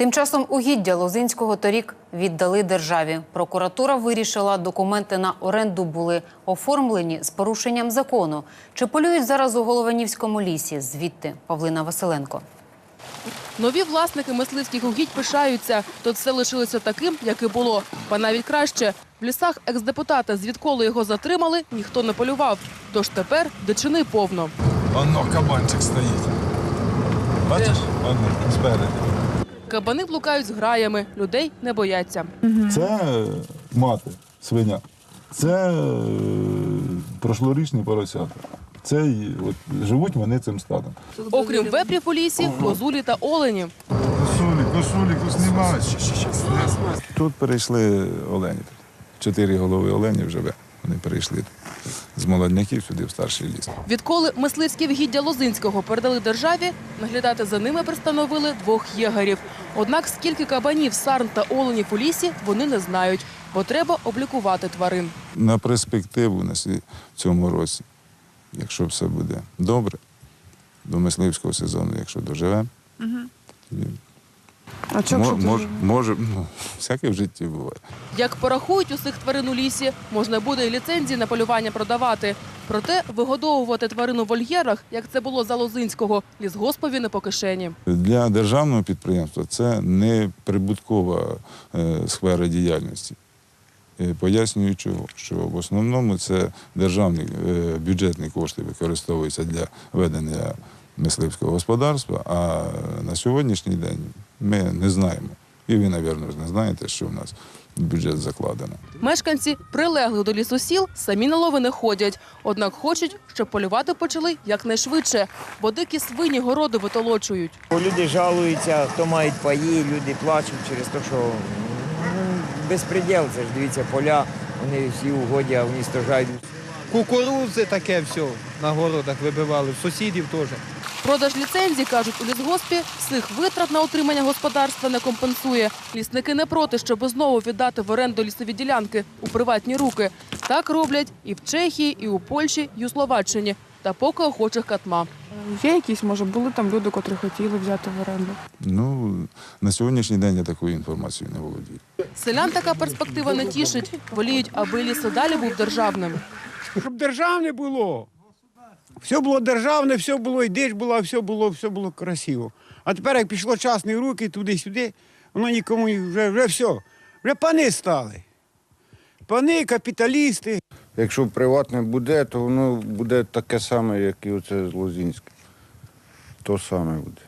Тим часом угіддя Лозинського торік віддали державі. Прокуратура вирішила, документи на оренду були оформлені з порушенням закону. Чи полюють зараз у Голованівському лісі? Звідти Павлина Василенко. Нові власники мисливських угідь пишаються. Тут все лишилося таким, як і було. Ба навіть краще. В лісах екс-депутата, звідколи його затримали, ніхто не полював. Тож тепер дичини повно. Оно кабанчик стоїть. Бачиш? Оно, спереду. Кабани блукають з граями, людей не бояться. Це е, мати, свиня. Це е, прошлорічні поросята. Це й- от, живуть вони цим стадом. Окрім вепрів у лісі, козулі та олені. Косулі, косулі, знімають. Тут перейшли олені. Чотири голови оленів живе. Вони перейшли з молодняків сюди, в старший ліс. Відколи мисливські вгіддя Лозинського передали державі, наглядати за ними пристановили двох єгерів. Однак скільки кабанів, сарн та оленів у лісі вони не знають, бо треба облікувати тварин. На перспективу на сі- цьому році, якщо все буде добре, до мисливського сезону, якщо доживемо, тоді А чого мо- мож, може, ну, всяке в житті буває. Як порахують усіх тварин у лісі, можна буде і ліцензії на полювання продавати. Проте вигодовувати тварину в вольєрах, як це було за Лозинського, лісгоспові не по кишені. Для державного підприємства це не прибуткова е, сфера діяльності. Е, Пояснюю чого, що в основному це державні е, бюджетні кошти використовуються для ведення мисливського господарства, а на сьогоднішній день ми не знаємо. І ви, мабуть, не знаєте, що в нас бюджет закладено. Мешканці прилеглих до лісу сіл самі на лови не ходять. Однак хочуть, щоб полювати почали якнайшвидше, бо дикі свині городи витолочують. Люди жалуються, хто мають паї, люди плачуть через те, що ну, безпреділ, це ж дивіться, поля, вони всі угодя уністожають. Кукурудзи таке все на городах вибивали, в сусідів теж. Продаж ліцензій, кажуть у лісгоспі, всіх витрат на утримання господарства не компенсує. Лісники не проти, щоб знову віддати в оренду лісові ділянки у приватні руки. Так роблять і в Чехії, і у Польщі, і у Словаччині. Та поки охочих катма. Є якісь, може, були там люди, котрі хотіли взяти в оренду. Ну, на сьогоднішній день я такою інформацією не володію. Селян така перспектива не тішить. Воліють, аби ліс і далі був державним. щоб державне було. Все було державне, все було і дич була, все було, все було красиво. А тепер, як пішло частні руки туди-сюди, воно нікому вже, вже все. Вже пани стали. Пани, капіталісти. Якщо приватне буде, то воно буде таке саме, як і оце Лозінське. То саме буде.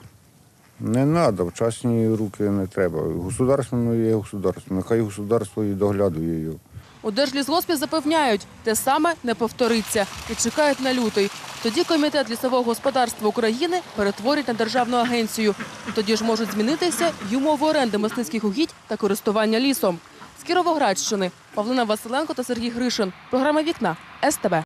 Не треба, в частні руки не треба. Государство є государство. Нехай государство і доглядує його. У Держлісгоспі запевняють, те саме не повториться і чекають на лютий. Тоді комітет лісового господарства України перетворить на державну агенцію. Тоді ж можуть змінитися й умови оренди мисливських угідь та користування лісом. З Кіровоградщини Павлина Василенко та Сергій Гришин. Програма Вікна СТБ.